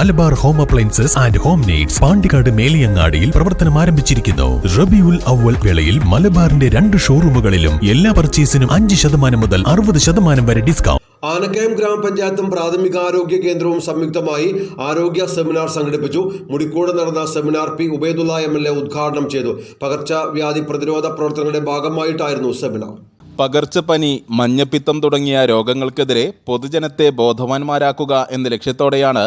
Malabar home appliances and home needs Pandikkad മേലിയങ്ങാടിയിൽ പ്രവർത്തനം ആരംഭിച്ചിരിക്കുന്നു. റബിയുൽ അവൽ വേളയിൽ മലബാറിന്റെ രണ്ട് ഷോറൂമുകളിലും എല്ലാ പർച്ചേസിനും അഞ്ച് ശതമാനം മുതൽ അറുപത് ശതമാനം വരെ ഡിസ്കൗണ്ട്. ആനക്കയം ഗ്രാമപഞ്ചായത്തും പ്രാഥമികാരോഗ്യ കേന്ദ്രവും സംയുക്തമായി ആരോഗ്യ സെമിനാർ സംഘടിപ്പിച്ചു. മുടിക്കോട് നടന്ന seminar P Ubaidulla M L A ഉദ്ഘാടനം ചെയ്തു. പകർച്ചവ്യാധി പ്രതിരോധ പ്രവർത്തനങ്ങളുടെ ഭാഗമായിട്ടായിരുന്നു സെമിനാർ. പകർച്ചപ്പനി മഞ്ഞപ്പിത്തം തുടങ്ങിയ രോഗങ്ങൾക്കെതിരെ പൊതുജനത്തെ ബോധവാന്മാരാക്കുക എന്ന ലക്ഷ്യത്തോടെയാണ്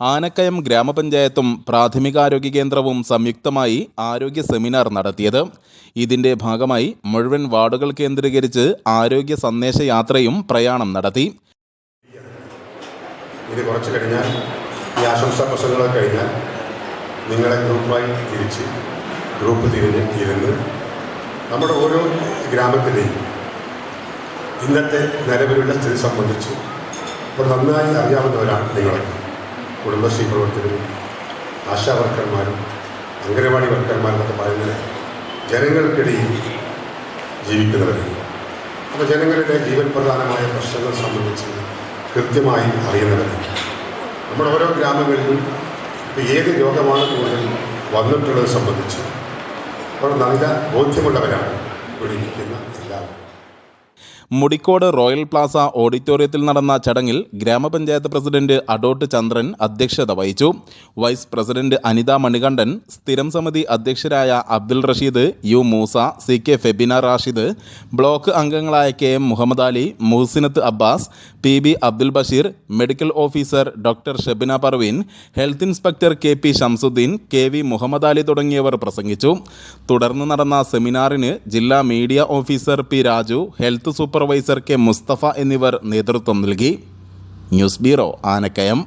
ആനക്കയം ഗ്രാമപഞ്ചായത്തും പ്രാഥമികാരോഗ്യ കേന്ദ്രവും സംയുക്തമായി ആരോഗ്യ സെമിനാർ നടത്തിയത്. ഇതിന്റെ ഭാഗമായി മുഴുവൻ വാർഡുകൾ കേന്ദ്രീകരിച്ച് ആരോഗ്യ സന്ദേശ യാത്രയും പ്രയാണം നടത്തി. ഇത് കുറച്ച് കഴിഞ്ഞാൽ ഈ ആശംസാ പ്രസംഗങ്ങളൊക്കെ കഴിഞ്ഞാൽ നിങ്ങളെ ഗ്രൂപ്പായി തിരിച്ച് ഗ്രൂപ്പ് തിരിഞ്ഞ് ഇരുന്ന് നമ്മുടെ ഓരോ ഗ്രാമത്തിലെയും ഇന്നത്തെ നിലവിലുള്ള സ്ഥിതി സംബന്ധിച്ച് ഇപ്പോൾ നന്നായി അറിയാവുന്നവരാണ് നിങ്ങളൊക്കെ. കുടുംബശ്രീ പ്രവർത്തകരും ആശാ വർക്കർമാരും അംഗനവാടി വർക്കർമാരെന്നൊക്കെ പറയുന്നത് ജനങ്ങൾക്കിടയിൽ ജീവിക്കുന്നവരാണ് അപ്പോൾ ജനങ്ങളുടെ ജീവൻ പ്രധാനമായ പ്രശ്നങ്ങൾ സംബന്ധിച്ച് കൃത്യമായി അറിയുന്നവരാണ് നമ്മുടെ ഓരോ ഗ്രാമങ്ങളിലും ഇപ്പോൾ ഏത് രോഗമാണ് കൂടുതൽ വന്നിട്ടുള്ളത് സംബന്ധിച്ച് അവർ നല്ല ബോധ്യമുള്ളവരാണ് ഇവിടെ ഇരിക്കുന്ന എല്ലാവരും. മുടിക്കോട് റോയൽ പ്ലാസ ഓഡിറ്റോറിയത്തിൽ നടന്ന ചടങ്ങിൽ ഗ്രാമപഞ്ചായത്ത് പ്രസിഡന്റ് അഡോട്ട് ചന്ദ്രൻ അധ്യക്ഷത വഹിച്ചു. വൈസ് പ്രസിഡന്റ് അനിത മണികണ്ഠൻ സ്ഥിരം സമിതി അധ്യക്ഷരായ Abdul Rasheed U Moosa C K Febina Rashid block അംഗങ്ങളായ K M Muhammad Ali Muhasinath Abbas P B Abdul Basheer medical officer doctor Shebina Parveen health inspector K P Shamsuddin K V Muhammad Ali തുടങ്ങിയവർ പ്രസംഗിച്ചു. തുടർന്ന് നടന്ന സെമിനാറിന് ജില്ലാ media officer P Raju health supervisor K Musthafa എന്നിവർ നേതൃത്വം നൽകി. News bureau Anakkayam.